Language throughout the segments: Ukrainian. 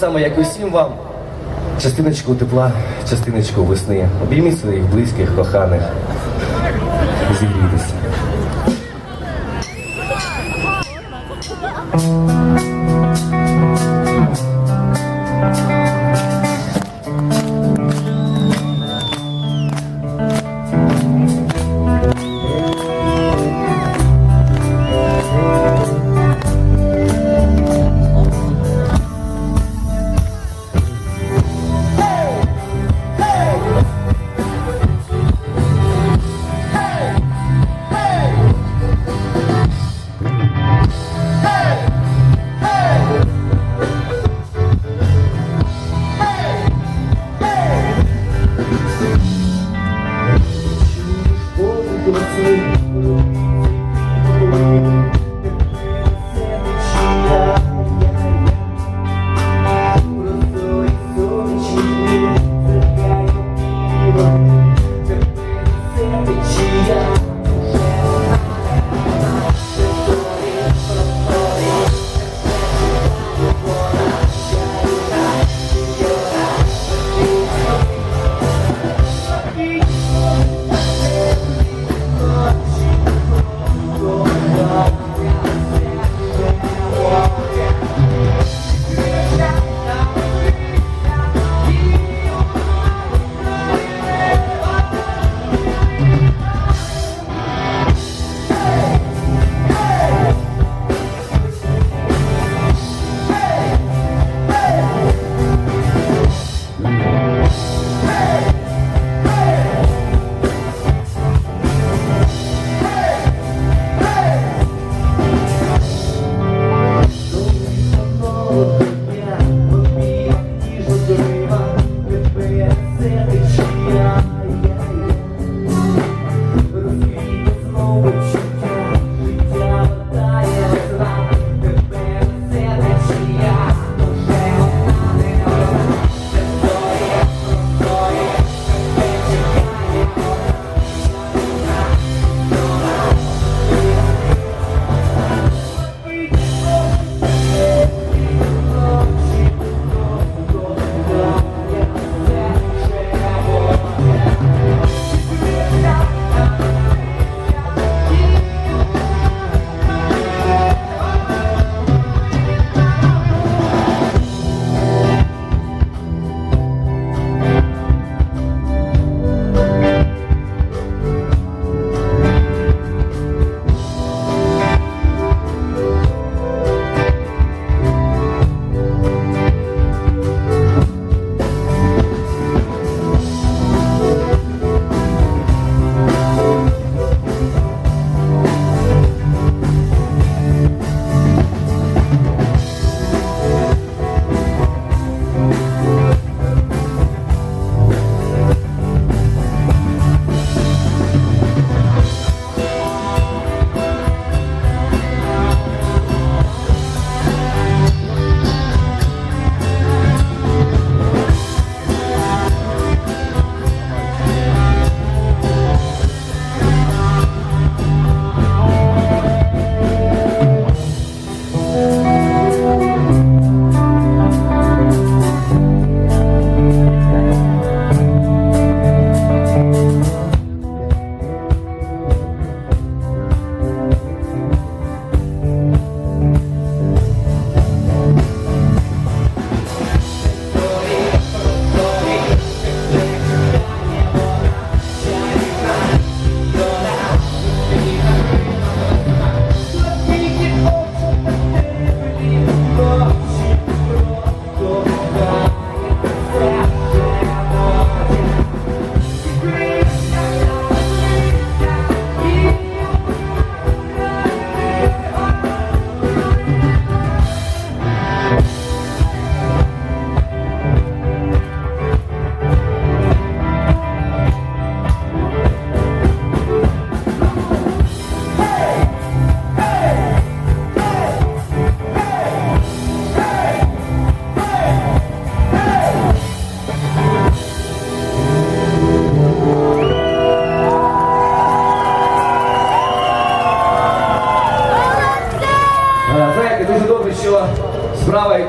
само, як усім вам. Частиночку тепла, частиночку весни. Обійміть своїх близьких, коханих. Зігрійтеся.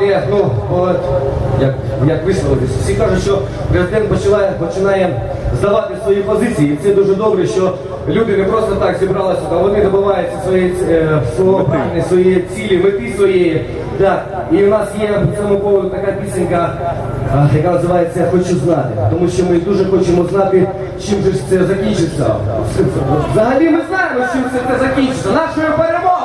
Де, ну, як, як висловитись, всі кажуть, що президент починає, починає здавати свої позиції, і це дуже добре, що люди не просто так зібралися, а вони добиваються своєї е, свого прагнення, своєї цілі, мети своєї. Так. І у нас є по цьому поводу така пісенька, яка називається «Я Хочу знати. Тому що ми дуже хочемо знати, чим же це закінчиться. Взагалі ми знаємо, чим це закінчиться. Нашою перемогою!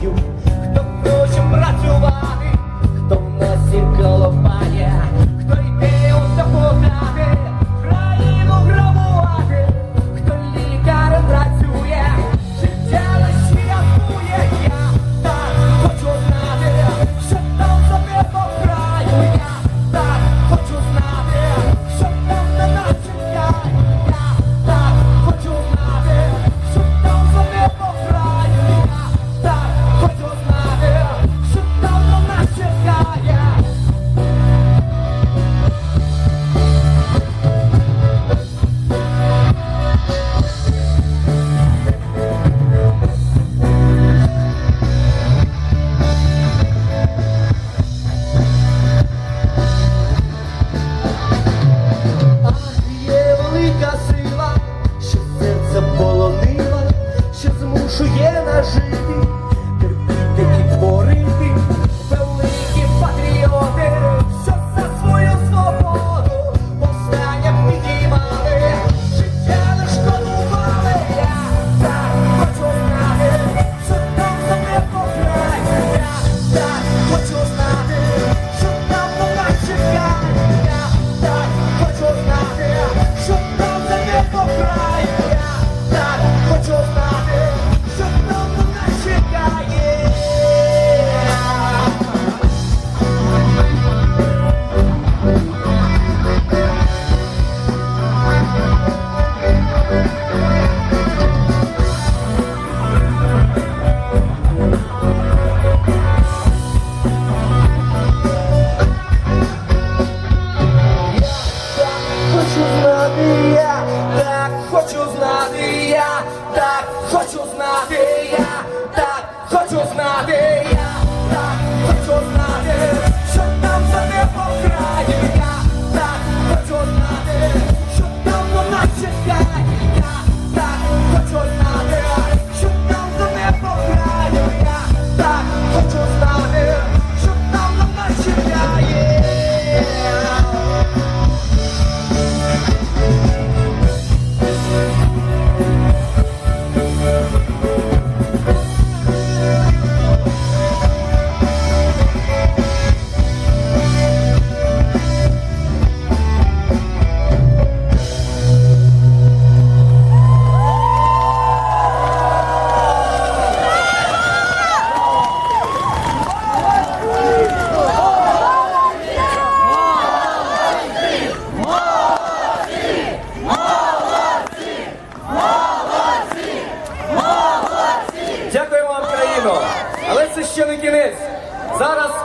Не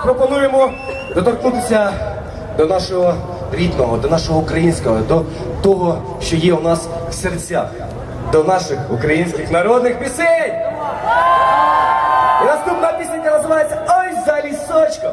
пропонуємо доторкнутися до нашого рідного, до нашого українського, до того, що є у нас в серцях, до наших українських народних пісень. І наступна пісенька називається Ой за лісочком.